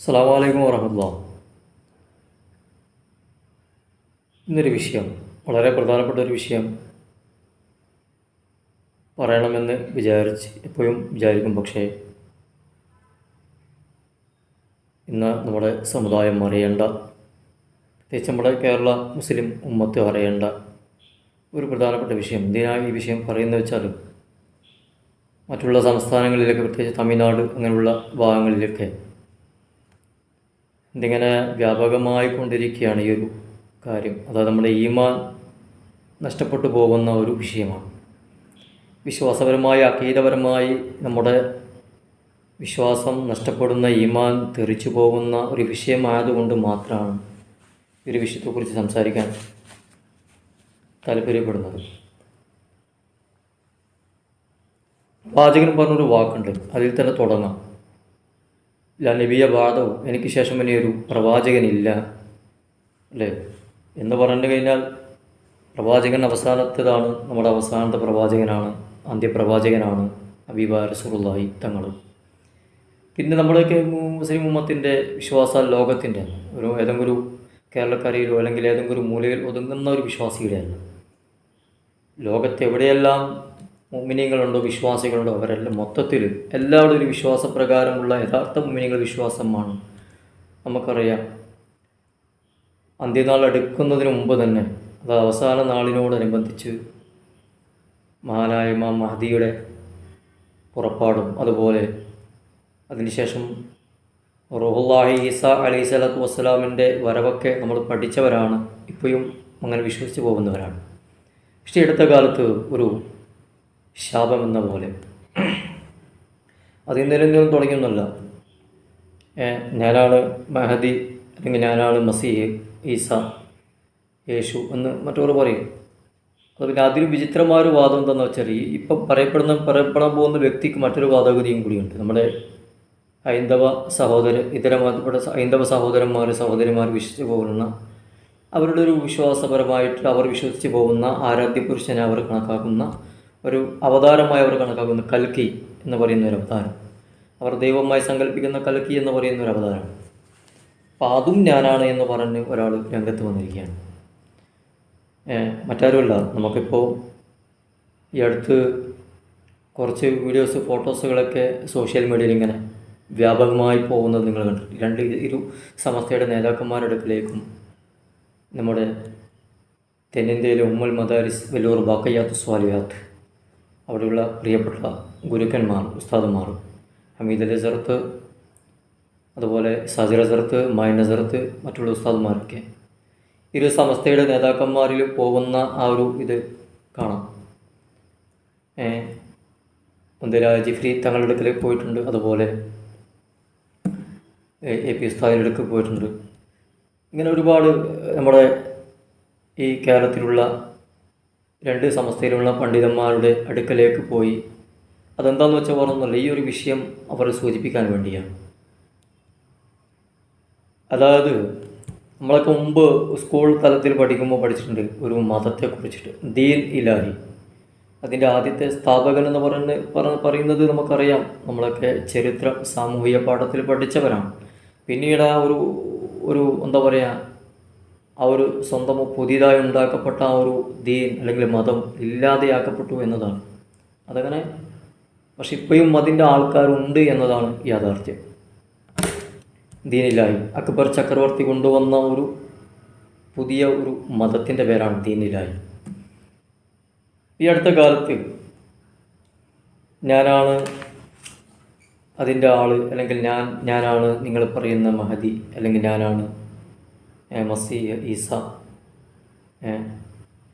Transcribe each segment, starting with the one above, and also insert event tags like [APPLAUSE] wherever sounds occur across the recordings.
അസ്സാം വലൈക്കും ഇന്നൊരു വിഷയം വളരെ പ്രധാനപ്പെട്ട ഒരു വിഷയം പറയണമെന്ന് വിചാരിച്ച് എപ്പോഴും വിചാരിക്കും. പക്ഷേ ഇന്ന് നമ്മുടെ സമുദായം അറിയേണ്ട പ്രത്യേകിച്ച് നമ്മുടെ കേരള മുസ്ലിം ഉമ്മത്ത് അറിയേണ്ട ഒരു പ്രധാനപ്പെട്ട വിഷയം. എന്തിനാണ് ഈ വിഷയം പറയുന്നത് വെച്ചാലും മറ്റുള്ള സംസ്ഥാനങ്ങളിലൊക്കെ പ്രത്യേകിച്ച് തമിഴ്നാട് അങ്ങനെയുള്ള ഭാഗങ്ങളിലൊക്കെ ഇതിങ്ങനെ വ്യാപകമായിക്കൊണ്ടിരിക്കുകയാണ് ഈ ഒരു കാര്യം. അതായത് നമ്മുടെ ഈമാൻ നഷ്ടപ്പെട്ടു പോകുന്ന ഒരു വിഷയമാണ്. വിശ്വാസപരമായി അക്കീതപരമായി നമ്മുടെ വിശ്വാസം നഷ്ടപ്പെടുന്ന ഈമാൻ തെറിച്ചു പോകുന്ന ഒരു വിഷയമായതുകൊണ്ട് മാത്രമാണ് ഒരു വിഷയത്തെക്കുറിച്ച് സംസാരിക്കാൻ താല്പര്യപ്പെടുന്നത്. വാചകൻ പറഞ്ഞൊരു വാക്കുണ്ട്. അതിൽ തന്നെ തുടങ്ങാം. ല നബിയ ബാധവും എനിക്ക് ശേഷം ഇനി ഒരു പ്രവാചകനില്ല അല്ലേ? എന്ന് പറഞ്ഞു കഴിഞ്ഞാൽ പ്രവാചകൻ അവസാനത്തേതാണ് നമ്മുടെ അവസാനത്തെ പ്രവാചകനാണ് അന്ത്യപ്രവാചകനാണ് അബീബ റസൂലുള്ളാഹി തങ്ങൾ. പിന്നെ നമ്മളൊക്കെ മുസ്ലിം ഉമ്മത്തിന്റെ വിശ്വാസ ലോകത്തിന്റെ ഒരു ഏതെങ്കിലും ഒരു കേരളക്കരയിലോ അല്ലെങ്കിൽ ഏതെങ്കിലും ഒരു മൂലയിൽ ഒതുങ്ങുന്ന ഒരു വിശ്വാസിയുടെ അല്ല ലോകത്ത് എവിടെയെല്ലാം മുമിനികളുണ്ടോ വിശ്വാസികളുണ്ടോ അവരെല്ലാം മൊത്തത്തിൽ എല്ലാവരും ഒരു വിശ്വാസപ്രകാരമുള്ള യഥാർത്ഥ മുമിനികൾ വിശ്വാസമാണ്. നമുക്കറിയാം. അന്ത്യനാൾ അടുക്കുന്നതിന് മുമ്പ് തന്നെ അത് അവസാന നാളിനോടനുബന്ധിച്ച് മഹാനായ മാ മഹദിയുടെ പുറപ്പാടും അതുപോലെ അതിനുശേഷം റോഹുല്ലാഹി ഈസ അലൈഹി സ്വലാത്തു വസ്സലാമിന്റെ വരവൊക്കെ നമ്മൾ പഠിച്ചവരാണ് ഇപ്പോഴും അങ്ങനെ വിശ്വസിച്ച് പോകുന്നവരാണ്. പക്ഷേ അടുത്ത കാലത്ത് ഒരു ശാപം എന്ന പോലെ അത് ഇന്നലെ തുടങ്ങിയൊന്നുമല്ല. ഞാനാണ് മഹദി അല്ലെങ്കിൽ ഞാനാണ് മസീഹ് ഈസ യേശു എന്ന് മറ്റവർ പറയും അത് പിന്നെ അതിൽ വിചിത്രമായ ഒരു വാദം എന്താണെന്ന് വെച്ചാൽ ഈ ഇപ്പം പറയപ്പെടുന്ന പറയപ്പെടാൻ പോകുന്ന വ്യക്തിക്ക് മറ്റൊരു വാദഗതിയും കൂടിയുണ്ട്. നമ്മുടെ ഹൈന്ദവ സഹോദര ഇതര മതപ്പെട്ട ഹൈന്ദവ സഹോദരന്മാർ സഹോദരിമാർ വിശ്വസിച്ച് പോകുന്ന അവരുടെ ഒരു വിശ്വാസപരമായിട്ട് അവർ വിശ്വസിച്ച് പോകുന്ന ആരാധ്യ പുരുഷനെ അവർ കണക്കാക്കുന്ന ഒരു അവതാരമായി അവർ കണക്കാക്കുന്ന. കൽക്കി എന്ന് പറയുന്ന ഒരു അവതാരം. അവർ ദൈവമായി സങ്കല്പിക്കുന്ന കൽക്കി എന്ന് പറയുന്ന ഒരു അവതാരം. അപ്പം അതും ഞാനാണ് എന്ന് പറഞ്ഞ് ഒരാൾ രംഗത്ത് വന്നിരിക്കുകയാണ്. മറ്റാരുമല്ല. നമുക്കിപ്പോൾ ഈ അടുത്ത് കുറച്ച് വീഡിയോസ് ഫോട്ടോസുകളൊക്കെ സോഷ്യൽ മീഡിയയിൽ ഇങ്ങനെ വ്യാപകമായി പോകുന്നത് നിങ്ങൾ കണ്ടിട്ടുണ്ട്. രണ്ട് ഇരു സമസ്തയുടെ നേതാക്കന്മാരുടെ അടുക്കിലേക്കും നമ്മുടെ തെന്നിന്ത്യയിലെ ഉമ്മൽ മദാരിസ് വെല്ലൂർ ബാക്കയ്യാത്ത് സ്വാലിയാത്ത് അവിടെയുള്ള പ്രിയപ്പെട്ട ഗുരുക്കന്മാർ ഉസ്താദുമാർ ഹമീദ് സറത്ത് അതുപോലെ സാജിർ അസറത്ത് മായ നസറത്ത് മറ്റുള്ള ഉസ്താദുമാരൊക്കെ. ഇരു സമസ്തയുടെ നേതാക്കന്മാരിൽ പോകുന്ന ആ ഒരു ഇത് കാണാം. മുന്തിരാ ജിഫ്രി തങ്ങളുടെ അടുക്കൽ പോയിട്ടുണ്ട്. അതുപോലെ എ- പി ഉസ്താദിന്റെ അടുക്കൽ പോയിട്ടുണ്ട്. ഇങ്ങനെ ഒരുപാട് നമ്മുടെ ഈ കേരളത്തിലുള്ള രണ്ട് സമസ്തയിലുള്ള പണ്ഡിതന്മാരുടെ അടുക്കലേക്ക് പോയി. അതെന്താണെന്ന് വെച്ചാൽ പറഞ്ഞല്ല ഈ ഒരു വിഷയം അവർ സൂചിപ്പിക്കാൻ വേണ്ടിയാണ് അതായത് നമ്മളൊക്കെ മുമ്പ് സ്കൂൾ തലത്തിൽ പഠിക്കുമ്പോൾ പഠിച്ചിട്ടുണ്ട് ഒരു മതത്തെ കുറിച്ചിട്ട് ദീൻ ഇലാഹി. അതിന്റെ ആദ്യത്തെ സ്ഥാപകൻ എന്ന് പറയുന്ന പറഞ്ഞ പറയുന്നത് നമുക്കറിയാം. നമ്മളൊക്കെ ചരിത്ര സാമൂഹിക പാഠത്തിൽ പഠിച്ചവരാണ്. പിന്നീട് ആ ഒരു ഒരു എന്താ പറയുക ആ ഒരു സ്വന്തം പുതിയതായി ഉണ്ടാക്കപ്പെട്ട ആ ഒരു ദീൻ അല്ലെങ്കിൽ മതം ഇല്ലാതെയാക്കപ്പെട്ടു എന്നതാണ്. അതങ്ങനെ പക്ഷെ ഇപ്പോഴും അതിന്റെ ആൾക്കാരുണ്ട് എന്നതാണ് യാഥാർത്ഥ്യം. ദീനിലായി അക്ബർ ചക്രവർത്തി കൊണ്ടുവന്ന ഒരു പുതിയ ഒരു മതത്തിന്റെ പേരാണ് ദീനിലായി ഈ അടുത്ത കാലത്ത് ഞാനാണ് അതിന്റെ ആൾ അല്ലെങ്കിൽ ഞാൻ ഞാനാണ് നിങ്ങൾ പറയുന്ന മഹതി അല്ലെങ്കിൽ ഞാനാണ് മസീഹ് ഈസ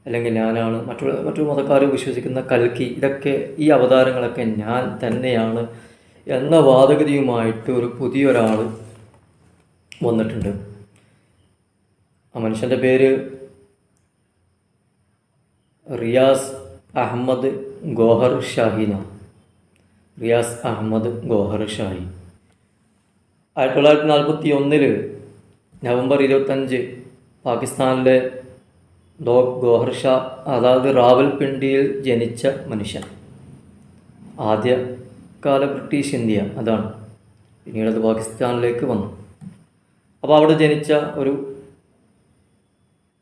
അല്ലെങ്കിൽ ഞാനാണ് മറ്റുള്ള മറ്റു മതക്കാർ വിശ്വസിക്കുന്ന കൽക്കി ഇതൊക്കെ ഈ അവതാരങ്ങളൊക്കെ ഞാൻ തന്നെയാണ് എന്ന വാദഗതിയുമായിട്ട് ഒരു പുതിയൊരാൾ വന്നിട്ടുണ്ട്. ആ മനുഷ്യന്റെ പേര് റിയാസ് അഹമ്മദ് ഗോഹർ ഷാഹിന റിയാസ് അഹമ്മദ് ഗോഹർ ഷാഹി. ആയിരത്തി തൊള്ളായിരത്തി നാൽപ്പത്തി ഒന്നിൽ നവംബർ ഇരുപത്തഞ്ച് പാകിസ്ഥാനിലെ ലോക് ഗോഹർ ഷാ അതായത് റാവൽപിണ്ടിയിൽ ജനിച്ച മനുഷ്യൻ. ആദ്യകാല ബ്രിട്ടീഷ് ഇന്ത്യ അതാണ്. പിന്നീട് അത് പാകിസ്ഥാനിലേക്ക് വന്നു. അപ്പോൾ അവിടെ ജനിച്ച ഒരു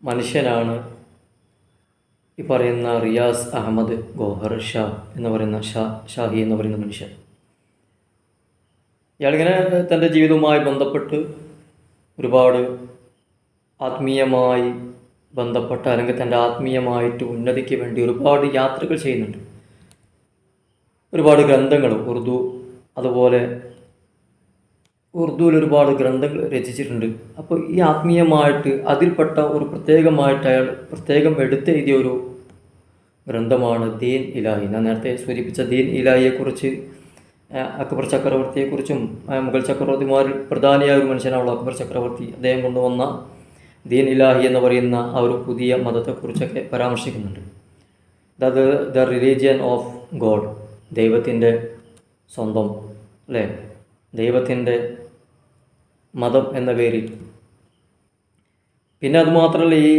മനുഷ്യനാണ് ഈ പറയുന്ന റിയാസ് അഹമ്മദ് ഗോഹർ ഷാ എന്ന് പറയുന്ന ഷാ ഷാഹി എന്ന് പറയുന്ന മനുഷ്യൻ. ഇയാളിങ്ങനെ തന്റെ ജീവിതവുമായി ബന്ധപ്പെട്ട് ഒരുപാട് ആത്മീയമായി ബന്ധപ്പെട്ട അല്ലെങ്കിൽ തന്റെ ആത്മീയമായിട്ട് ഉന്നതിക്ക് വേണ്ടി ഒരുപാട് യാത്രകൾ ചെയ്യുന്നുണ്ട്. ഒരുപാട് ഗ്രന്ഥങ്ങൾ ഉറുദു അതുപോലെ ഉറുദുവിൽ ഒരുപാട് ഗ്രന്ഥങ്ങൾ രചിച്ചിട്ടുണ്ട്. അപ്പോൾ ഈ ആത്മീയമായിട്ട് അതിൽപ്പെട്ട ഒരു പ്രത്യേകമായിട്ട് അയാൾ പ്രത്യേകം എടുത്തെഴുതിയ ഒരു ഗ്രന്ഥമാണ് ദീൻ ഇലാഹി. ഞാൻ നേരത്തെ സൂചിപ്പിച്ച ദീൻ ഇലാഹിയെക്കുറിച്ച് ആ, അക്ബർ ചക്രവർത്തിയെക്കുറിച്ചും മുഗൾ ചക്രവർത്തിമാരിൽ പ്രധാനിയായ ഒരു മനുഷ്യനാണല്ലോ അക്ബർ ചക്രവർത്തി. അദ്ദേഹം കൊണ്ടുവന്ന ദീൻ ഇലാഹി എന്ന് പറയുന്ന ആ ഒരു പുതിയ മതത്തെക്കുറിച്ചൊക്കെ പരാമർശിക്കുന്നുണ്ട്. The the religion of God ദൈവത്തിന്റെ സ്വന്തം അല്ലേ? ദൈവത്തിന്റെ മതം എന്ന പേരിൽ. പിന്നെ അതുമാത്രമല്ല ഈ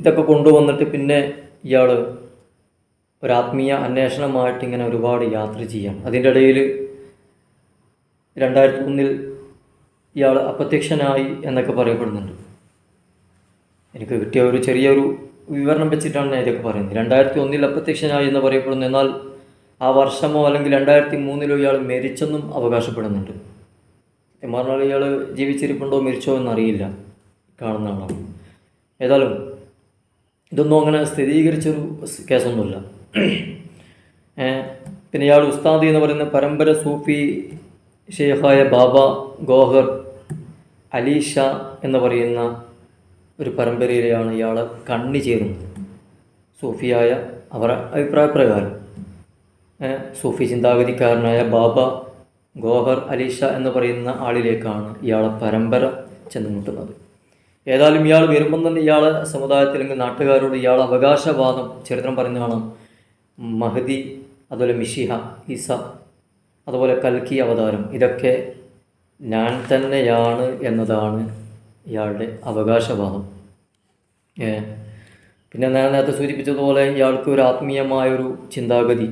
ഇതൊക്കെ കൊണ്ടുവന്നിട്ട് പിന്നെ ഇയാൾ ഒരു ആത്മീയ അന്വേഷണമായിട്ട് ഇങ്ങനെ ഒരുപാട് യാത്ര ചെയ്യാം. അതിന്റെ ഇടയിൽ രണ്ടായിരത്തി ഒന്നിൽ ഇയാൾ അപ്രത്യക്ഷനായി എന്നൊക്കെ പറയപ്പെടുന്നുണ്ട്. എനിക്ക് കിട്ടിയ ഒരു ചെറിയൊരു വിവരണം വെച്ചിട്ടാണ് ഞാൻ ഇതൊക്കെ പറയുന്നത്. രണ്ടായിരത്തി ഒന്നിൽ അപ്രത്യക്ഷനായി എന്ന് പറയപ്പെടുന്നു. എന്നാൽ ആ വർഷമോ അല്ലെങ്കിൽ രണ്ടായിരത്തി മൂന്നിലോ ഇയാൾ മരിച്ചെന്നും അവകാശപ്പെടുന്നുണ്ട്. സത്യം പറഞ്ഞാൽ ഇയാൾ ജീവിച്ചിരിപ്പുണ്ടോ മരിച്ചോ എന്നറിയില്ല. കാണുന്ന ആളാണ്. ഏതായാലും ഇതൊന്നും അങ്ങനെ സ്ഥിരീകരിച്ചൊരു കേസൊന്നുമില്ല. പിന്നെ ഇയാൾ ഉസ്താദി എന്ന് പറയുന്ന പരമ്പര സൂഫി ഷെയ്ഖായ ബാബ ഗോഹർ അലീഷ എന്ന് പറയുന്ന ഒരു പരമ്പരയിലെയാണ് ഇയാൾ കണ്ണി ചേരുന്നത്. സൂഫിയായ അവരുടെ അഭിപ്രായപ്രകാരം. പ്രകാരം സൂഫി ചിന്താഗതിക്കാരനായ ബാബ ഗോഹർ അലീഷ എന്ന് പറയുന്ന ആളിലേക്കാണ് ഇയാളെ പരമ്പര ചെന്നുമുട്ടുന്നത്. ഏതായാലും ഇയാൾ വരുമ്പം തന്നെ ഇയാളെ സമുദായത്തിൽ അല്ലെങ്കിൽ നാട്ടുകാരോട് ഇയാൾ അവകാശവാദം ചരിത്രം പറയുന്നതാണ് കാണാം മഹദി അതുപോലെ മിഷിഹ ഈസ അതുപോലെ കൽക്കി അവതാരം ഇതൊക്കെ ഞാൻ തന്നെയാണ് എന്നതാണ് ഇയാളുടെ അവകാശവാദം. ഏ? പിന്നെ ഞാൻ നേരത്തെ സൂചിപ്പിച്ചതുപോലെ ഇയാൾക്ക് ഒരു ആത്മീയമായൊരു ചിന്താഗതി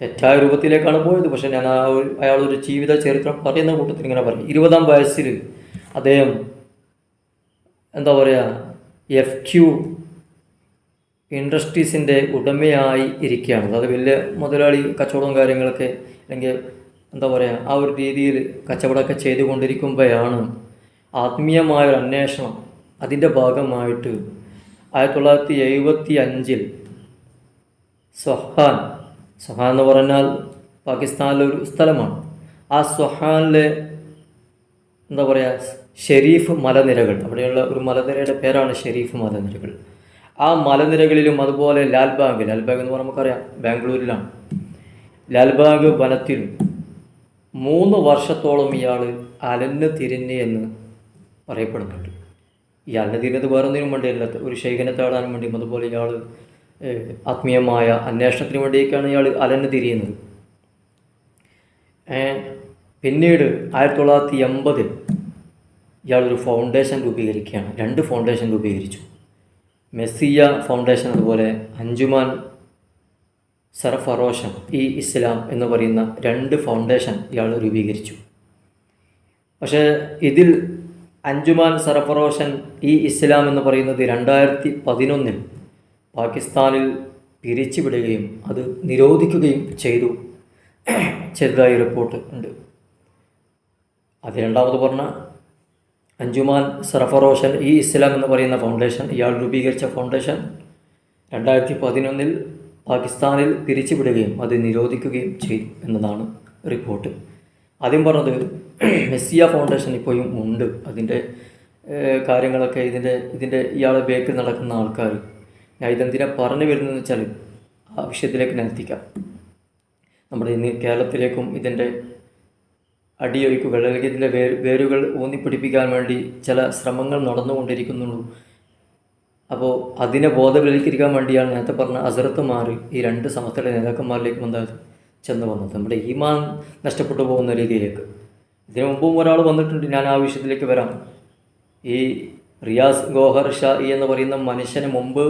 തെറ്റായ രൂപത്തിലേക്കാണ് പോയത്. പക്ഷേ ഞാൻ ആ അയാളൊരു ജീവിത ചരിത്രം പറയുന്ന കൂട്ടത്തിൽ ഇങ്ങനെ പറയും. ഇരുപതാം വയസ്സിൽ അദ്ദേഹം എന്താ പറയുക എഫ് ക്യു ഇൻഡസ്ട്രീസിന്റെ ഉടമയായി ഇരിക്കുകയാണ്. അതായത് വലിയ മുതലാളി കച്ചവടവും കാര്യങ്ങളൊക്കെ അല്ലെങ്കിൽ എന്താ പറയുക ആ ഒരു രീതിയിൽ കച്ചവടമൊക്കെ ചെയ്തുകൊണ്ടിരിക്കുമ്പോഴാണ് ആത്മീയമായൊരു അന്വേഷണം അതിന്റെ ഭാഗമായിട്ട് ആയിരത്തി തൊള്ളായിരത്തി എഴുപത്തി അഞ്ചിൽ സൊഹാൻ സൊഹാൻ എന്ന് പറഞ്ഞാൽ പാകിസ്ഥാനിലെ ഒരു സ്ഥലമാണ്. ആ സൊഹാനിലെ എന്താ പറയുക ഷെരീഫ് മലനിരകൾ. അവിടെയുള്ള ഒരു മലനിരയുടെ പേരാണ് ഷെരീഫ് മലനിരകൾ. ആ മലനിരകളിലും അതുപോലെ ലാൽബാഗ് ലാൽബാഗ് എന്ന് പറഞ്ഞാൽ നമുക്കറിയാം ബാംഗ്ലൂരിലാണ്. ലാൽബാഗ് വനത്തിൽ മൂന്ന് വർഷത്തോളം ഇയാൾ അലന്ന് തിരിഞ്ഞ് എന്ന് പറയപ്പെടുന്നുണ്ട്. ഈ അലന്ന് തിരിഞ്ഞത് വേറൊന്നിനും വേണ്ടിയല്ല ഒരു ശൈഖനെ തേടാനും വേണ്ടിയും അതുപോലെ ഇയാൾ ആത്മീയമായ അന്വേഷണത്തിന് വേണ്ടിയൊക്കെയാണ് ഇയാൾ അലന്ന് തിരിയുന്നത്. പിന്നീട് ആയിരത്തി തൊള്ളായിരത്തി എൺപതിൽ ഇയാളൊരു ഫൗണ്ടേഷൻ രൂപീകരിക്കുകയാണ്. രണ്ട് ഫൗണ്ടേഷൻ രൂപീകരിച്ചു. മെസ്സിയ ഫൗണ്ടേഷൻ അതുപോലെ അഞ്ചുമാൻ സർഫറോഷൻ ഈ ഇസ്ലാം എന്ന് പറയുന്ന രണ്ട് ഫൗണ്ടേഷൻ ഇയാൾ രൂപീകരിച്ചു. പക്ഷേ ഇതിൽ അഞ്ചുമാൻ സർഫറോഷൻ ഈ ഇസ്ലാം എന്ന് പറയുന്നത് രണ്ടായിരത്തി പതിനൊന്നിൽ പാകിസ്ഥാനിൽ പിരിച്ചുവിടുകയും അത് നിരോധിക്കുകയും ചെയ്തു. ചെയ്തതായി റിപ്പോർട്ട് ഉണ്ട്. അത് രണ്ടാമത് പറഞ്ഞ അഞ്ചുമാൻ സറഫറോഷൻ ഈ ഇസ്ലാം എന്ന് പറയുന്ന ഫൗണ്ടേഷൻ ഇയാൾ രൂപീകരിച്ച ഫൗണ്ടേഷൻ രണ്ടായിരത്തി പതിനൊന്നിൽ പാകിസ്ഥാനിൽ പിരിച്ചുവിടുകയും അത് നിരോധിക്കുകയും ചെയ്തു എന്നതാണ് റിപ്പോർട്ട്. ആദ്യം പറഞ്ഞത് മെസ്സിയ ഫൗണ്ടേഷൻ ഇപ്പോഴും ഉണ്ട്. അതിന്റെ കാര്യങ്ങളൊക്കെ ഇതിന്റെ ഇതിന്റെ ഇയാളെ ബേക്കിൽ നടക്കുന്ന ആൾക്കാർ. ഞാൻ ഇതെന്തിനാ പറഞ്ഞു വരുന്നതെന്ന് വെച്ചാൽ ആ വിഷയത്തിലേക്ക് ഞാൻ എത്തിക്കാം. നമ്മുടെ ഇന്ന് കേരളത്തിലേക്കും ഇതിന്റെ അടിയൊഴുക്കുകൾ അല്ലെങ്കിൽ ഇതിന്റെ വേ വേരുകൾ ഊന്നിപ്പിടിപ്പിക്കാൻ വേണ്ടി ചില ശ്രമങ്ങൾ നടന്നുകൊണ്ടിരിക്കുന്നുള്ളൂ. അപ്പോൾ അതിനെ ബോധവൽക്കരിക്കാൻ വേണ്ടിയാണ് നേരത്തെ പറഞ്ഞ അസറത്തുമാർ ഈ രണ്ട് സമസ്തയുടെ നേതാക്കന്മാരിലേക്ക് എന്തായത് ചെന്ന് വന്നത്. നമ്മുടെ ഈമാൻ നഷ്ടപ്പെട്ടു പോകുന്ന രീതിയിലേക്ക്. ഇതിനു മുമ്പും ഒരാൾ വന്നിട്ടുണ്ട് ഞാൻ ആ വിഷയത്തിലേക്ക് വരാം. ഈ റിയാസ് ഗോഹർ ഷാ എന്ന് പറയുന്ന മനുഷ്യന് മുമ്പ്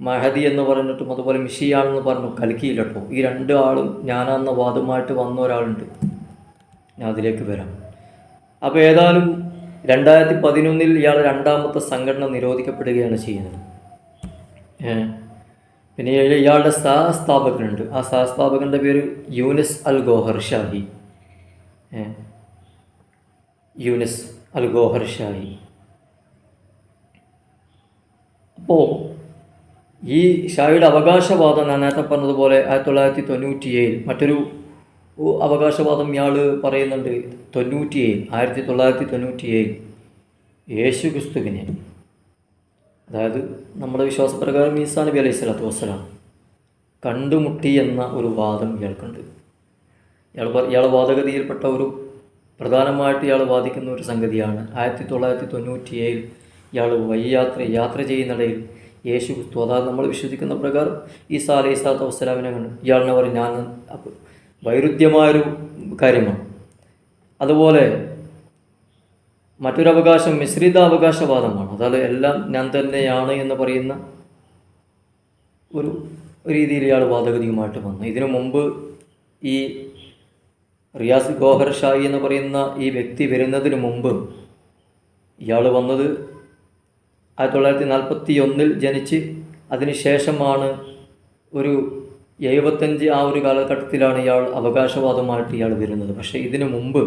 മഹദി എന്ന് പറഞ്ഞിട്ടും അതുപോലെ മിഷിയാണെന്ന് പറഞ്ഞു കലക്കിയില്ലട്ടോ ഈ രണ്ട് ആളും ഞാനാന്ന വാദമായിട്ട് വന്ന ഒരാളുണ്ട്. ഞാൻ അതിലേക്ക് വരാം. അപ്പോൾ ഏതായാലും രണ്ടായിരത്തി പതിനൊന്നിൽ ഇയാൾ രണ്ടാമത്തെ സംഘടന നിരോധിക്കപ്പെടുകയാണ് ചെയ്യുന്നത്. പിന്നെ ഇയാളുടെ സഹസ്ഥാപകനുണ്ട്. ആ സഹസ്ഥാപകന്റെ പേര് യൂനിസ് അൽ ഗോഹർ ഷാഹി. യൂനിസ് അൽ ഗോഹർ ഷാഹി. അപ്പോൾ ഈ ഷായുടെ അവകാശവാദം ഞാൻ നേരത്തെ പറഞ്ഞതുപോലെ ആയിരത്തി തൊള്ളായിരത്തി തൊണ്ണൂറ്റിയേഴിൽ മറ്റൊരു അവകാശവാദം ഇയാൾ പറയുന്നുണ്ട്. തൊണ്ണൂറ്റിയേഴിൽ ആയിരത്തി തൊള്ളായിരത്തി തൊണ്ണൂറ്റിയേഴിൽ യേശു ക്രിസ്തുവിനെ. അതായത് നമ്മുടെ വിശ്വാസപ്രകാരം ഈസാ നബി അലൈഹി സ്വലാത്തു വസ്സലാം കണ്ടുമുട്ടി എന്ന ഒരു വാദം ഇയാൾക്കുണ്ട്. ഇയാൾ ഇയാളെ വാദഗതിയിൽപ്പെട്ട ഒരു പ്രധാനമായിട്ട് ഇയാൾ വാദിക്കുന്ന ഒരു സംഗതിയാണ് ആയിരത്തി തൊള്ളായിരത്തി തൊണ്ണൂറ്റി ഏഴിൽ ഇയാൾ വയ്യാത്ര യാത്ര ചെയ്യുന്നിടയിൽ യേശു ക്രിസ്തു. അതായത് നമ്മൾ വിശ്വസിക്കുന്ന പ്രകാരം ഈസാ അലൈഹി സ്വലാത്തു വസ്സലാമിനെ കണ്ടു ഇയാളിനെ പറയും ഞാൻ അപ്പോൾ വൈരുദ്ധ്യമായൊരു കാര്യമാണ്. അതുപോലെ മറ്റൊരവകാശം മിശ്രിത അവകാശവാദമാണ് അതായത് എല്ലാം ഞാൻ തന്നെയാണ് എന്ന് പറയുന്ന ഒരു രീതിയിൽ ഇയാൾ വാദഗതിയുമായിട്ട് വന്നു. ഇതിനു മുമ്പ് ഈ റിയാസ് ഗോഹർ ഷായി എന്ന് പറയുന്ന ഈ വ്യക്തി വരുന്നതിന് മുമ്പ് ഇയാൾ വന്നത് ആയിരത്തി തൊള്ളായിരത്തി നാൽപ്പത്തി ഒന്നിൽ ജനിച്ച് അതിനുശേഷമാണ് ഒരു എഴുപത്തഞ്ച് ആ ഒരു കാലഘട്ടത്തിലാണ് ഇയാൾ അവകാശവാദമായിട്ട് ഇയാൾ വരുന്നത്. പക്ഷേ ഇതിനു മുമ്പ്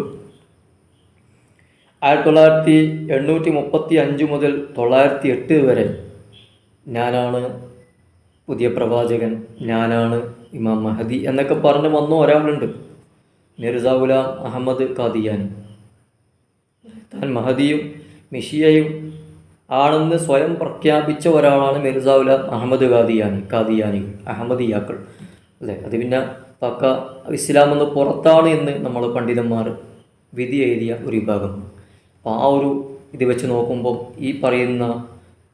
ആയിരത്തി തൊള്ളായിരത്തി എണ്ണൂറ്റി മുപ്പത്തി അഞ്ച് മുതൽ തൊള്ളായിരത്തി എട്ട് വരെ ഞാനാണ് പുതിയ പ്രവാചകൻ ഞാനാണ് ഇമാം മഹദി എന്നൊക്കെ പറഞ്ഞ് വന്ന ഒരാളുണ്ട്. മിർസ ഗുലാം അഹമ്മദ് കാദിയാനി താൻ മഹദിയും മിഷിയയും ആണെന്ന് സ്വയം പ്രഖ്യാപിച്ച ഒരാളാണ് മിർസ ഗുലാം അഹമ്മദ് കാദിയാനി ഖാദിയാനികൾ അഹമ്മദിയാക്കൾ. അല്ലേ? അത് പിന്നെ പക്ക ഇസ്ലാം എന്ന് പുറത്താണ് എന്ന് നമ്മൾ പണ്ഡിതന്മാർ വിധി എഴുതിയ ഒരു വിഭാഗം. അപ്പോൾ ആ ഒരു ഇത് വെച്ച് നോക്കുമ്പോൾ ഈ പറയുന്ന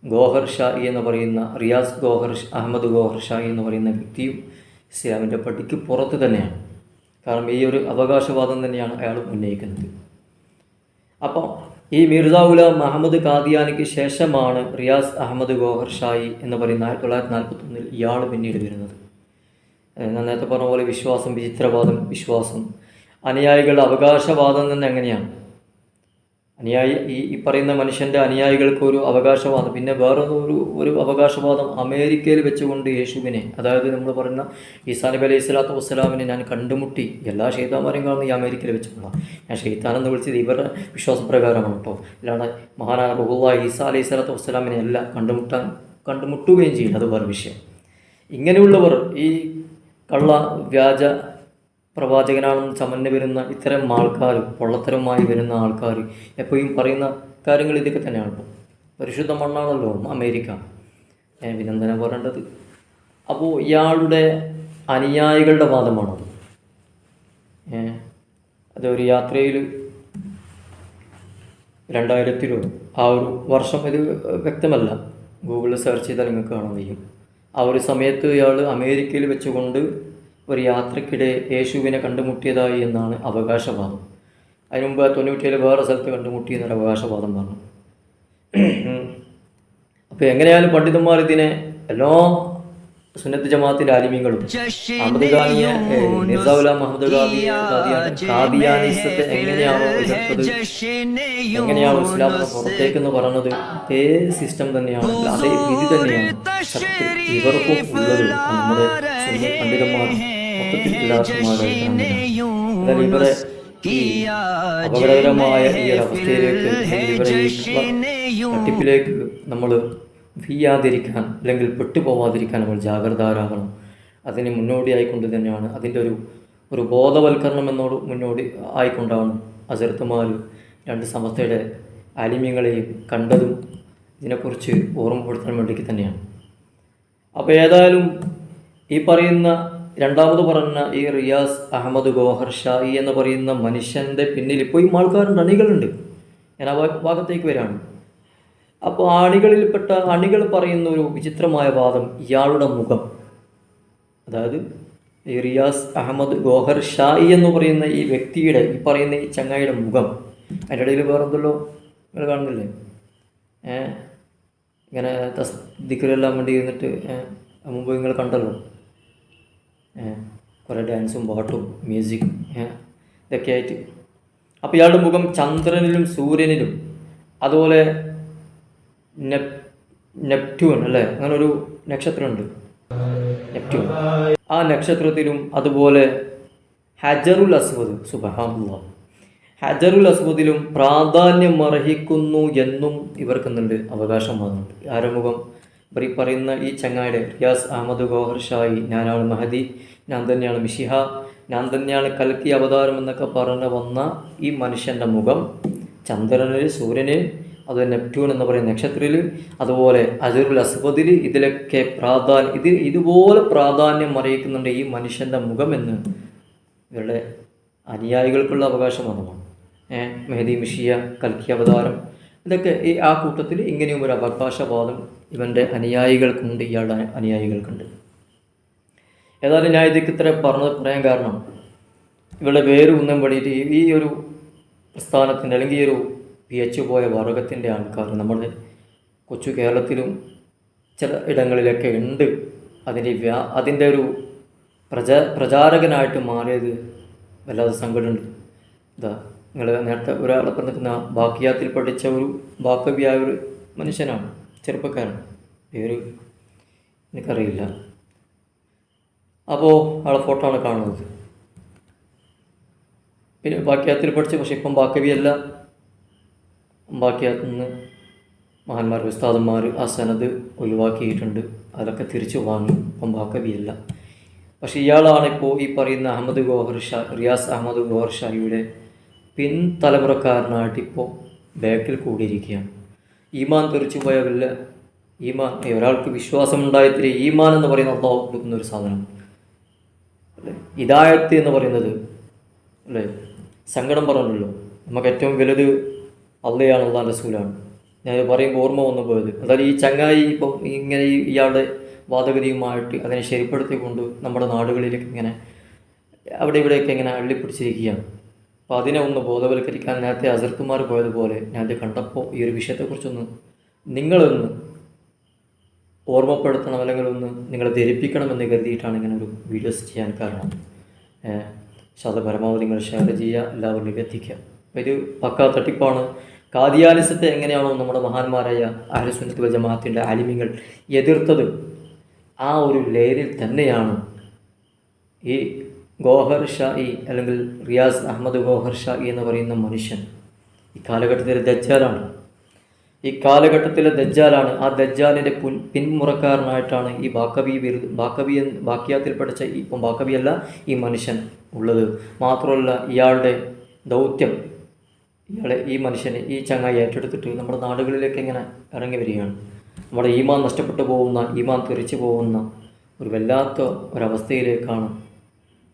ഗോഹർ ഷായി എന്ന് പറയുന്ന റിയാസ് ഗോഹർ അഹമ്മദ് ഗോഹർ ഷായി എന്ന് പറയുന്ന വ്യക്തിയും ഇസ്ലാമിന്റെ പട്ടിക്ക് പുറത്ത് തന്നെയാണ്. കാരണം ഈ ഒരു അവകാശവാദം തന്നെയാണ് അയാൾ ഉന്നയിക്കുന്നത്. അപ്പോൾ ഈ മിർസ ഗുലാം അഹമ്മദ് കാദിയാനിക്ക് ശേഷമാണ് റിയാസ് അഹമ്മദ് ഗോഹർ ഷായി എന്ന് പറയുന്ന ആയിരത്തി തൊള്ളായിരത്തി നാൽപ്പത്തൊന്നിൽ ഇയാൾ പിന്നീട് വരുന്നത്. ഞാൻ നേരത്തെ പറഞ്ഞ പോലെ വിശ്വാസം വിചിത്രവാദം വിശ്വാസം. അനുയായികളുടെ അവകാശവാദം തന്നെ എങ്ങനെയാണ് അനുയായി ഈ ഈ പറയുന്ന മനുഷ്യന്റെ അനുയായികൾക്ക് ഒരു അവകാശവാദം പിന്നെ വേറെ ഒരു ഒരു അവകാശവാദം അമേരിക്കയിൽ വെച്ചുകൊണ്ട് യേശുവിനെ അതായത് നമ്മൾ പറയുന്ന ഈസാ നബി അലൈഹി സ്വലാത്തു വസ്സലാമിനെ ഞാൻ കണ്ടുമുട്ടി. എല്ലാ ഷെയ്ത്താന്മാരെയും കാണുന്ന ഈ അമേരിക്കയിൽ വെച്ചിട്ടുള്ള ഞാൻ ഷെയ്ത്താനെന്ന് വിളിച്ചത് ഇവരുടെ വിശ്വാസപ്രകാരമാണ് കേട്ടോ. അല്ലാണ്ട് മഹാനായ റഹുല്ല ഈസാ അലൈഹി സ്വലാത്തു വസ്സലാമിനെ എല്ലാം കണ്ടുമുട്ടാൻ കണ്ടുമുട്ടുകയും ചെയ്യും അത് വേറെ വിഷയം. ഇങ്ങനെയുള്ളവർ ഈ കള്ള വ്യാജ പ്രവാചകനാണെന്ന് ചമഞ്ഞ് വരുന്ന ഇത്തരം ആൾക്കാർ പൊള്ളത്തരമായി വരുന്ന ആൾക്കാർ എപ്പോഴും പറയുന്ന കാര്യങ്ങൾ ഇതൊക്കെ തന്നെയാണ് പരിശുദ്ധ മണ്ണാണല്ലോ അമേരിക്ക. ഞാൻ വിനന്ദന പറയേണ്ടത്. അപ്പോൾ ഇയാളുടെ അനുയായികളുടെ വാദമാണത് അതൊരു യാത്രയിൽ രണ്ടായിരത്തിലോ ആ ഒരു വർഷം ഇത് വ്യക്തമല്ല. ഗൂഗിളിൽ സെർച്ച് ചെയ്താൽ നിങ്ങൾക്ക് കാണാൻ കഴിയും. ആ ഒരു സമയത്ത് ഇയാൾ അമേരിക്കയിൽ വെച്ചുകൊണ്ട് ഒരു യാത്രക്കിടെ യേശുവിനെ കണ്ടുമുട്ടിയതായി എന്നാണ് അവകാശവാദം. അതിനു മുമ്പ് തൊണ്ണൂറ്റിയേഴ് വേറെ സ്ഥലത്ത് കണ്ടുമുട്ടി എന്നൊരു അവകാശവാദം പറഞ്ഞു. [CLEARS THROAT] അപ്പോൾ എങ്ങനെയായാലും പണ്ഡിതന്മാർ ഇതിനെ എല്ലാ സുന്നത്ത് ജമാഅത്തിന്റെ ആലിമ്യങ്ങളും അഹമ്മദ് ഖാനിയെ ഏഹ്, മിർസ ഗുലാം മുഹമ്മദ് ഖാദി ഖാദിയാനി ഖാദിയാനിസത്തെ എങ്ങനെയാണോ എതിർത്തത് എങ്ങനെയാണോ ഇസ്ലാം പുറത്തേക്കെന്ന് പറഞ്ഞത്? അതേ സിസ്റ്റം തന്നെയാണ്. അതേ രീതി തന്നെയാണ്. ഇവർക്കും ഉള്ളത് നമ്മുടെ പണ്ഡിതന്മാർ മൊത്തത്തിൽ എന്നാൽ ഇവരെ അപകടകരമായ ഈ ഒരു അവസ്ഥയിലേക്ക് ഇവരെ തട്ടിപ്പിലേക്ക് നമ്മൾ വീയാതിരിക്കാൻ അല്ലെങ്കിൽ പെട്ടുപോവാതിരിക്കാൻ നമ്മൾ ജാഗ്രതാരാകണം. അതിന് മുന്നോടിയായിക്കൊണ്ട് തന്നെയാണ് അതിന്റെ ഒരു ഒരു ബോധവൽക്കരണം എന്നോട് മുന്നോടി ആയിക്കൊണ്ടാണ് അസർത്തുമാർ രണ്ട് സമസ്തയുടെ ആലിമ്യങ്ങളെയും കണ്ടതും ഇതിനെക്കുറിച്ച് ഓർമ്മപ്പെടുത്താൻ വേണ്ടിക്ക് തന്നെയാണ്. അപ്പോൾ ഏതായാലും ഈ പറയുന്ന രണ്ടാമത് പറഞ്ഞ ഈ റിയാസ് അഹമ്മദ് ഗോഹർ ഷായി എന്ന് പറയുന്ന മനുഷ്യന്റെ പിന്നിൽ ഇപ്പോഴും ആൾക്കാരുണ്ട് അണികളുണ്ട്. ഞാൻ ആ ഭാഗ- ഭാഗത്തേക്ക് വരാണ്. അപ്പോൾ അണികളിൽപ്പെട്ട അണികൾ പറയുന്ന ഒരു വിചിത്രമായ വാദം ഇയാളുടെ മുഖം. അതായത് ഈ റിയാസ് അഹമ്മദ് ഗോഹർ ഷായി എന്ന് പറയുന്ന ഈ വ്യക്തിയുടെ ഈ പറയുന്ന ഈ ചങ്ങായിയുടെ മുഖം. അതിന്റെ ഇടയിൽ വേറെ എന്തല്ലോ നിങ്ങൾ കാണുന്നില്ലേ? ഇങ്ങനെ തസ് ദിക്കറെല്ലാം വേണ്ടി ഇരുന്നിട്ട് മുമ്പ് നിങ്ങൾ കണ്ടല്ലോ? കുറേ ഡാൻസും പാട്ടും മ്യൂസിക്കും ഇതൊക്കെ ആയിട്ട് അപ്പോൾ ഇയാളുടെ മുഖം ചന്ദ്രനിലും സൂര്യനിലും. അതുപോലെ നെപ്റ്റ്യൂൺ അല്ലേ? അങ്ങനെ ഒരു നക്ഷത്രമുണ്ട്. നെപ്റ്റ്യൂൺ. ആ നക്ഷത്രത്തിലും അതുപോലെ ഹജറുൽ അസ്വദ്. സുബഹാമുള്ള ഹജറുൽ അസ്വദിലും പ്രാധാന്യം അർഹിക്കുന്നു എന്നും ഇവർക്കെന്നുണ്ട് അവകാശം വന്നിട്ടുണ്ട്. ആരംഭം ഇവർ ഈ പറയുന്ന ഈ ചങ്ങായുടെ റിയാസ് അഹമ്മദ് ഗോഹർ ഷായി ഞാനാണ് മഹദി ഞാൻ തന്നെയാണ് മിഷിഹ ഞാൻ തന്നെയാണ് കൽക്കി അവതാരം എന്നൊക്കെ പറഞ്ഞ് വന്ന ഈ മനുഷ്യന്റെ മുഖം ചന്ദ്രനിൽ സൂര്യനിൽ അത് നെപ്റ്റ്യൂൺ എന്ന് പറയുന്ന നക്ഷത്രത്തിൽ അതുപോലെ അജറുൽ അസ്ബദിൽ ഇതിലൊക്കെ പ്രാധാന്യം ഇത് ഇതുപോലെ പ്രാധാന്യം അറിയിക്കുന്നുണ്ട് ഈ മനുഷ്യന്റെ മുഖം എന്ന്. ഇവരുടെ അനുയായികൾക്കുള്ള അവകാശം ഏഹ് മെഹദി മിഷിയ കൽക്കി അവതാരം ഇതൊക്കെ ഈ ആ കൂട്ടത്തിൽ ഇങ്ങനെയും ഒരു അവകാശവാദം ഇവന്റെ അനുയായികൾക്കുണ്ട് ഇയാളുടെ അനുയായികൾക്കുണ്ട്. ഏതായാലും ഞാൻ ഇതൊക്കെ ഇത്ര പറഞ്ഞത് പറയാൻ കാരണം ഇവളുടെ വേര് ഉന്നം ഈ ഒരു പ്രസ്ഥാനത്തിന്റെ അല്ലെങ്കിൽ ഈ ഒരു പി എച്ച് പോയ വർഗത്തിന്റെ ആൾക്കാർ നമ്മുടെ കൊച്ചു കേരളത്തിലും ചില ഇടങ്ങളിലൊക്കെ ഉണ്ട്. അതിന്റെ വ്യാ അതിന്റെ ഒരു പ്രച പ്രചാരകനായിട്ട് മാറിയത് വല്ലാതെ സങ്കടമുണ്ട്. ഇതാ നിങ്ങൾ നേരത്തെ ഒരാളെ പറഞ്ഞിരിക്കുന്ന ബാക്കിയാത്തിൽ പഠിച്ച ഒരു ബാക്കവിയായ ഒരു മനുഷ്യനാണ് ചെറുപ്പക്കാരൻ. പേര് എനിക്കറിയില്ല. അപ്പോൾ ആളെ ഫോട്ടോ ആണ് കാണുന്നത്. പിന്നെ ബാക്കിയാത്തിൽ പഠിച്ചു പക്ഷേ ഇപ്പം ബാക്കവിയല്ല ബാക്കിയാത്തിൽ നിന്ന് മഹാന്മാർ ഉസ്താദന്മാർ ആ സനത് ഒഴിവാക്കിയിട്ടുണ്ട്. അതൊക്കെ തിരിച്ചു വാങ്ങി പമ്പാക്കവിയല്ല പക്ഷെ ഇയാളാണ് ഇപ്പോൾ ഈ പറയുന്ന അഹമ്മദ് ഗോഹർ ഷാ റിയാസ് അഹമ്മദ് ഗോഹർ ഷായുടെ പിൻതലമുറക്കാരനായിട്ട് ഇപ്പോൾ ബാക്കിൽ കൂടിയിരിക്കുകയാണ്. ഈമാൻ തെറിച്ചു പോയ വല്ല ഈമാൻ ഒരാൾക്ക് വിശ്വാസം ഉണ്ടായത്തിരി ഈമാൻ എന്ന് പറയുന്ന അള്ളാഹു കൊടുക്കുന്ന ഒരു സാധനം. അല്ലേ? ഇതായത്ത് എന്ന് പറയുന്നത് അല്ലേ? സങ്കടം പറഞ്ഞല്ലോ. നമുക്ക് ഏറ്റവും വലുത് അള്ളയാണ് അള്ളാന്റെ റസൂലാണ്. ഞാൻ പറയുമ്പോൾ ഓർമ്മ വന്നു പോയത്. അതായത് ഈ ചങ്ങായി ഇപ്പം ഇങ്ങനെ ഇയാളുടെ വാദഗതിയുമായിട്ട് അതിനെ ശരിപ്പെടുത്തിക്കൊണ്ട് നമ്മുടെ നാടുകളിലേക്ക് ഇങ്ങനെ അവിടെ ഇവിടെയൊക്കെ ഇങ്ങനെ അള്ളിപ്പിടിച്ചിരിക്കുകയാണ്. അപ്പോൾ അതിനെ ഒന്ന് ബോധവൽക്കരിക്കാൻ നേരത്തെ അസർത്തുമാർ പോയതുപോലെ ഞാൻ ഇത് കണ്ടപ്പോൾ ഈ ഒരു വിഷയത്തെക്കുറിച്ചൊന്ന് നിങ്ങളൊന്ന് ഓർമ്മപ്പെടുത്തണം അല്ലെങ്കിൽ ഒന്ന് നിങ്ങളെ ധരിപ്പിക്കണമെന്ന് കരുതിയിട്ടാണ് ഇങ്ങനെ ഒരു വീഡിയോസ് ചെയ്യാൻ കാരണം. പക്ഷെ അത് പരമാവധി നിങ്ങൾ ഷെയർ ചെയ്യുക എല്ലാവരിലേക്ക് എത്തിക്കുക ഇത് പക്കാ തട്ടിപ്പാണ്. കാദിയാലിസത്തെ എങ്ങനെയാണോ നമ്മുടെ മഹാന്മാരായ അഹ്ലുസുന്നത്ത് ജമാഅത്തിന്റെ ആലിമ്യങ്ങൾ എതിർത്തത് ആ ഒരു ലെയറിൽ തന്നെയാണ്. ഈ ഗോഹർ ഷായി അല്ലെങ്കിൽ റിയാസ് അഹമ്മദ് ഗോഹർ ഷായി എന്ന് പറയുന്ന മനുഷ്യൻ ഈ കാലഘട്ടത്തിലെ ദജ്ജാലാണ്. ഈ കാലഘട്ടത്തിലെ ദജ്ജാലാണ്. ആ ദജ്ജാലിന്റെ പുൻ പിന്മുറക്കാരനായിട്ടാണ് ഈ ബാക്കബി ബിരുദ ബാക്കബി ബാക്കിയാത്തിൽ പഠിച്ച ഇപ്പം ബാക്കബിയല്ല ഈ മനുഷ്യൻ ഉള്ളത്. മാത്രമല്ല ഇയാളുടെ ദൗത്യം ഇയാളെ ഈ മനുഷ്യനെ ഈ ചങ്ങായി ഏറ്റെടുത്തിട്ട് നമ്മുടെ നാടുകളിലേക്ക് ഇങ്ങനെ ഇറങ്ങി വരികയാണ്. നമ്മുടെ ഈമാൻ നഷ്ടപ്പെട്ടു പോകുന്ന ഈമാൻ തെറിച്ചു പോകുന്ന ഒരു വല്ലാത്ത ഒരവസ്ഥയിലേക്കാണ്.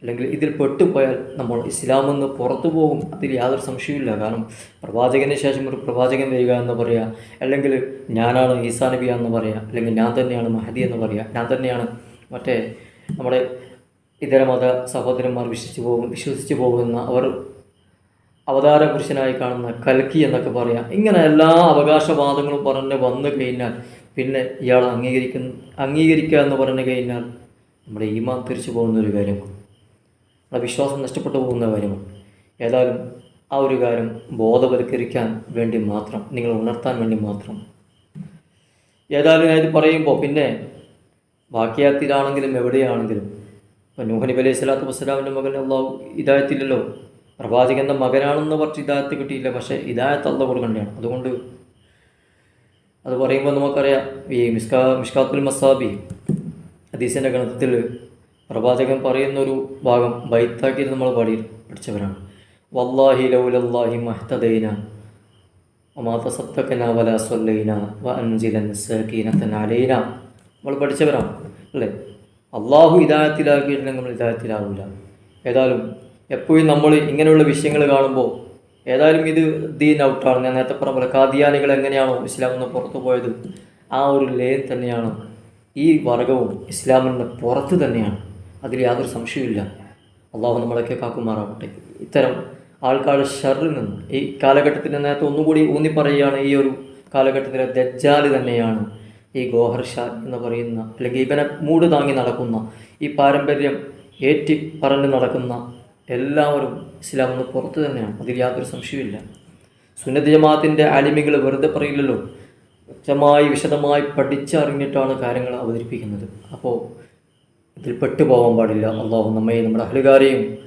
അല്ലെങ്കിൽ ഇതിൽ പെട്ടുപോയാൽ നമ്മൾ ഇസ്ലാമിൽ നിന്ന് പുറത്തു പോകും അതിൽ യാതൊരു സംശയവുമില്ല. കാരണം പ്രവാചകന് ശേഷം ഒരു പ്രവാചകൻ വരിക എന്ന് പറയുക അല്ലെങ്കിൽ ഞാനാണ് ഈസാ നബി എന്ന് പറയുക അല്ലെങ്കിൽ ഞാൻ തന്നെയാണ് മഹദി എന്ന് പറയുക ഞാൻ തന്നെയാണ് മറ്റേ നമ്മുടെ ഇതര മത സഹോദരന്മാർ വിശ്വസിച്ച് പോകും വിശ്വസിച്ച് പോകുന്ന അവർ അവതാര പുരുഷനായി കാണുന്ന കൽക്കി എന്നൊക്കെ പറയാം. ഇങ്ങനെ എല്ലാ അവകാശവാദങ്ങളും പറഞ്ഞ് വന്നു കഴിഞ്ഞാൽ പിന്നെ ഇയാൾ അംഗീകരിക്കുന്ന അംഗീകരിക്കുക എന്ന് പറഞ്ഞു കഴിഞ്ഞാൽ നമ്മുടെ ഈമാൻ തിരിച്ചു പോകുന്ന ഒരു കാര്യമാണ് നമ്മുടെ വിശ്വാസം നഷ്ടപ്പെട്ടു പോകുന്ന കാര്യമാണ് ഏതായാലും ആ ഒരു കാര്യം ബോധവൽക്കരിക്കാൻ വേണ്ടി മാത്രം നിങ്ങൾ ഉണർത്താൻ വേണ്ടി മാത്രം. ഏതായാലും ഞാൻ ഇത് പറയുമ്പോൾ പിന്നെ ബാക്കിയാത്തിലാണെങ്കിലും എവിടെയാണെങ്കിലും ഇപ്പം നൂഹ് നബി അലൈഹി സ്വലാത്തു വസ്സലാമിന്റെ മകൻ അള്ളാഹു ഇതായത്തില്ലല്ലോ പ്രവാചകന്റെ മകനാണെന്ന് പറഞ്ഞ് ഇതായത്ത് കിട്ടിയില്ല. പക്ഷേ ഇതായത്ത് അള്ള കൊടുക്കേണ്ടതാണ്. അതുകൊണ്ട് അത് പറയുമ്പോൾ നമുക്കറിയാം ഈ മിസ്കാ മിഷ്കാത്തുൽ മസാബി ഹദീസിന്റെ ഗണത്തിൽ പ്രവാചകൻ പറയുന്നൊരു ഭാഗം ബൈത്താക്കി നമ്മൾ പാടി പഠിച്ചവരാണ്. വല്ലാഹി ലൗലല്ലാഹി മഹ്തദൈന ഒമാ തസത്തക്കന വല സൊല്ലൈന വ അൻജിലൻ സക്കീനത്തൻ അലൈന. നമ്മൾ പഠിച്ചവരാണ് അല്ലേ? അള്ളാഹു ഇതായത്തിലാക്കിയിട്ടില്ലെങ്കിൽ നമ്മൾ ഇതായത്തിലാവില്ല ഏതായാലും എപ്പോഴും നമ്മൾ ഇങ്ങനെയുള്ള വിഷയങ്ങൾ കാണുമ്പോൾ ഏതായാലും ഇത് ദീൻ ഔട്ടാണ് ഞാൻ നേരത്തെ പറഞ്ഞ പോലെ കാദിയാനികൾ എങ്ങനെയാണോ ഇസ്ലാമിൽ നിന്ന് പുറത്തു പോയത്? ആ ഒരു ലേൻ തന്നെയാണ്. ഈ വർഗവും ഇസ്ലാമിൽ നിന്ന് പുറത്ത് തന്നെയാണ്. അതിൽ യാതൊരു സംശയമില്ല അള്ളാഹു നമ്മളൊക്കെ കാക്കുമാറാവട്ടെ. ഇത്തരം ആൾക്കാരുടെ ഷറിൽ നിന്ന് ഈ കാലഘട്ടത്തിന്റെ നേരത്തെ ഒന്നുകൂടി ഊന്നി പറയുകയാണ് ഈ ഒരു കാലഘട്ടത്തിലെ ദജ്ജാൽ തന്നെയാണ് ഈ ഗോഹർ ഷാ എന്ന് പറയുന്ന അല്ലെങ്കിൽ ഇവനെ മൂട് താങ്ങി നടക്കുന്ന ഈ പാരമ്പര്യം ഏറ്റി പറഞ്ഞ് നടക്കുന്ന എല്ലാവരും ഇസ്ലാമിൽ നിന്ന് പുറത്ത് തന്നെയാണ്. അതിൽ യാതൊരു സംശയമില്ല സുന്നത്ത് ജമാഅത്തിന്റെ ആലിമികൾ വെറുതെ പറയില്ലല്ലോ. വ്യക്തമായി വിശദമായി പഠിച്ചറിഞ്ഞിട്ടാണ് കാര്യങ്ങൾ അവതരിപ്പിക്കുന്നത്. അപ്പോൾ ഇതിൽ പെട്ടുപോകാൻ പാടില്ല. അള്ളാഹു നമ്മയെ നമ്മുടെ അഹലുകാരെയും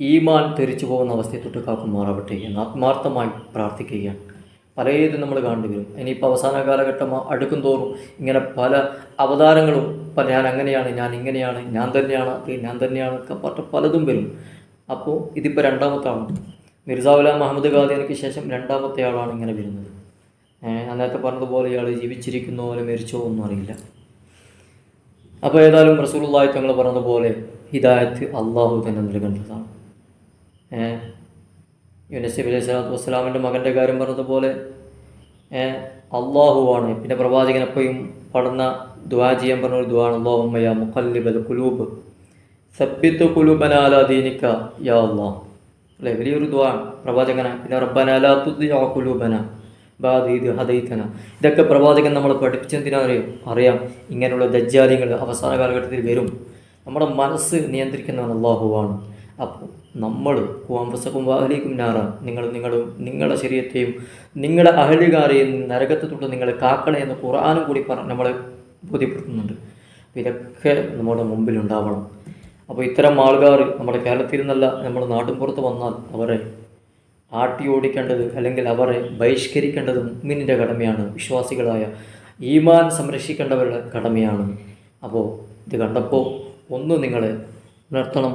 ഈമാൻ തെറിച്ചു പോകുന്ന അവസ്ഥയെ തൊട്ട് കാക്കുമാറാവട്ടെ എന്ന് ആത്മാർത്ഥമായി പ്രാർത്ഥിക്കുകയാണ്. പലതും നമ്മൾ കാണേണ്ടി വരും. ഇനിയിപ്പോൾ അവസാന കാലഘട്ടം അടുക്കും തോറും ഇങ്ങനെ പല അവതാരങ്ങളും പല ഞാൻ അങ്ങനെയാണ് ഞാൻ ഇങ്ങനെയാണ് ഞാൻ തന്നെയാണ് ഞാൻ തന്നെയാണ് പറഞ്ഞ പലതും വരും. അപ്പോൾ ഇതിപ്പോൾ രണ്ടാമത്തെ ആണ് മിർസാവുല മുഹമ്മദ് ഖാദിയനക്ക് ശേഷം രണ്ടാമത്തെ ആളാണ് ഇങ്ങനെ വരുന്നത്. നേരത്തെ പറഞ്ഞതുപോലെ ഇയാൾ ജീവിച്ചിരിക്കുന്നോ പോലെ മരിച്ചോ ഒന്നും അറിയില്ല. അപ്പോൾ ഏതായാലും റസൂലുള്ളാഹി തങ്ങൾ പറഞ്ഞതുപോലെ ഹിദായത്ത് അള്ളാഹു തന്നെ നൽകേണ്ടതാണ്. ഏഹ് യൂനസ് നബി അലൈഹി സ്വലാത്തു വസ്സലാമിന്റെ മകന്റെ കാര്യം പറഞ്ഞതുപോലെ അള്ളാഹുവാണ് പിന്നെ പ്രവാചകൻ എപ്പോഴും പഠന ദ്വാ ചെയ്യാൻ പറഞ്ഞ ഒരു ദുആണ് അള്ളാഹുമ്മയ മുഖല്ലിബൽ കുലൂബ് സബ്ബിത്തു കുലൂബനാല ദീനിക്ക യാ അള്ളാ അല്ലേ? വലിയൊരു ദുആ പ്രവാചകന. പിന്നെ റബ്ബന ലാ തുദ്ദിഅ കുലൂബന ബാദീദ് ഹദൈത്തന ഇതൊക്കെ പ്രവാചകൻ നമ്മൾ പഠിപ്പിച്ചെന്തിനാ അറിയാം? ഇങ്ങനെയുള്ള ദജ്ജാലികൾ അവസാന കാലഘട്ടത്തിൽ വരും. നമ്മുടെ മനസ്സ് നിയന്ത്രിക്കുന്നവൻ അള്ളാഹുവാണ് അപ്പോൾ നമ്മൾ കുവാംബസക്കും വാഹലിക്കും നാറ നിങ്ങൾ നിങ്ങളും നിങ്ങളുടെ ശരീരത്തെയും നിങ്ങളുടെ അഹലികാരെയും നരകത്തെ തൊട്ട് നിങ്ങൾ കാക്കണേ എന്ന് ഖുർആാനും കൂടി പറഞ്ഞ് നമ്മളെ ബോധ്യപ്പെടുത്തുന്നുണ്ട്. ഇതൊക്കെ നമ്മുടെ മുമ്പിൽ ഉണ്ടാവണം അപ്പോൾ ഇത്തരം ആൾക്കാർ നമ്മുടെ കേരളത്തിൽ നിന്നല്ല നമ്മുടെ നാട്ടിൻ പുറത്ത് വന്നാൽ അവരെ ആട്ടി ഓടിക്കേണ്ടത് അല്ലെങ്കിൽ അവരെ ബഹിഷ്കരിക്കേണ്ടത് മുമ്മിനിന്റെ കടമയാണ് വിശ്വാസികളായ ഈമാൻ സംരക്ഷിക്കേണ്ടവരുടെ കടമയാണ്. അപ്പോൾ ഇത് കണ്ടപ്പോൾ ഒന്ന് നിങ്ങളെ ഉണർത്തണം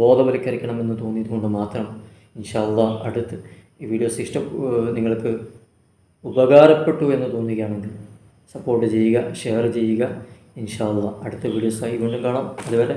ബോധവൽക്കരിക്കണമെന്ന് തോന്നിയതുകൊണ്ട് മാത്രം ഇൻഷാല്ല അടുത്ത് ഈ വീഡിയോസ് ഇഷ്ടം നിങ്ങൾക്ക് ഉപകാരപ്പെട്ടു എന്ന് തോന്നുകയാണെങ്കിൽ സപ്പോർട്ട് ചെയ്യുക ഷെയർ ചെയ്യുക. ഇൻഷാല്ല അടുത്ത വീഡിയോസായി വീണ്ടും കാണാം. അതുവരെ